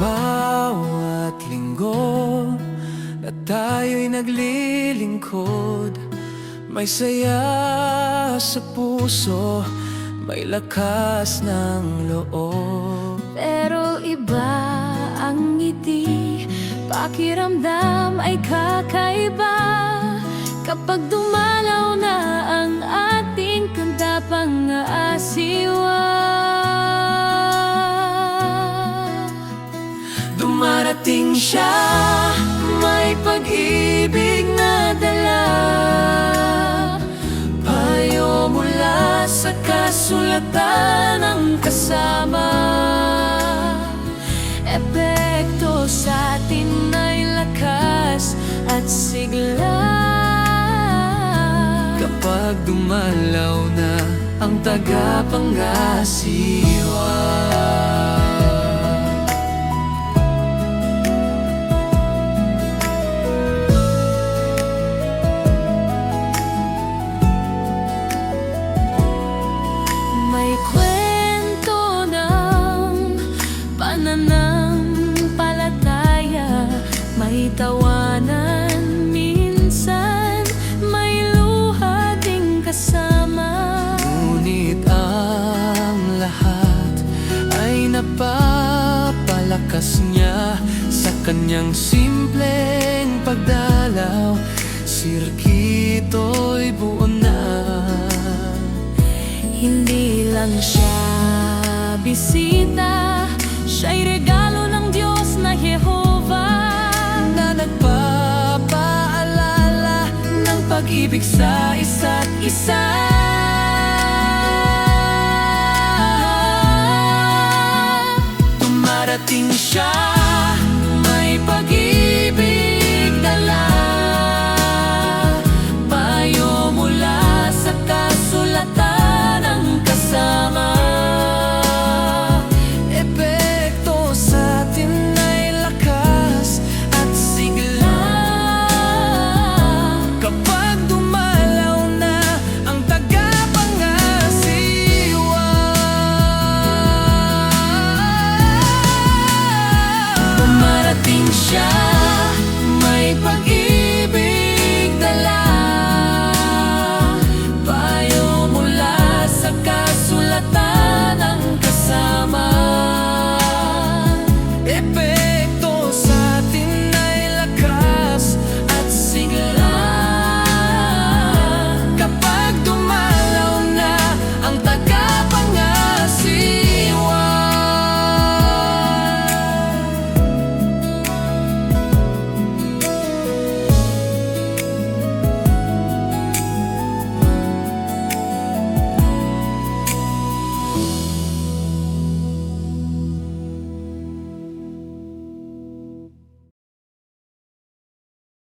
bawat linggo na tayo'y naglilingkod May saya sa puso, may lakas ng loob. Pero iba ang ngiti Pakiramdam ay kakaiba. Kapag dumalaw na ang ating kanda pang-aasiwa sa kasulatan ng kasama. Epekto sa atin ay lakas at sigla. Kapag dumalaw na ang tagapangasiwa napapalakas niya Sa kanyang simpleng pagdalaw Sirkito'y buo na. Hindi lang siya bisita Siya'y regalo ng Diyos na Jehovah Na nagpapaalala ng pag-ibig sa isa't isa Dumarating siya, may pag-ibig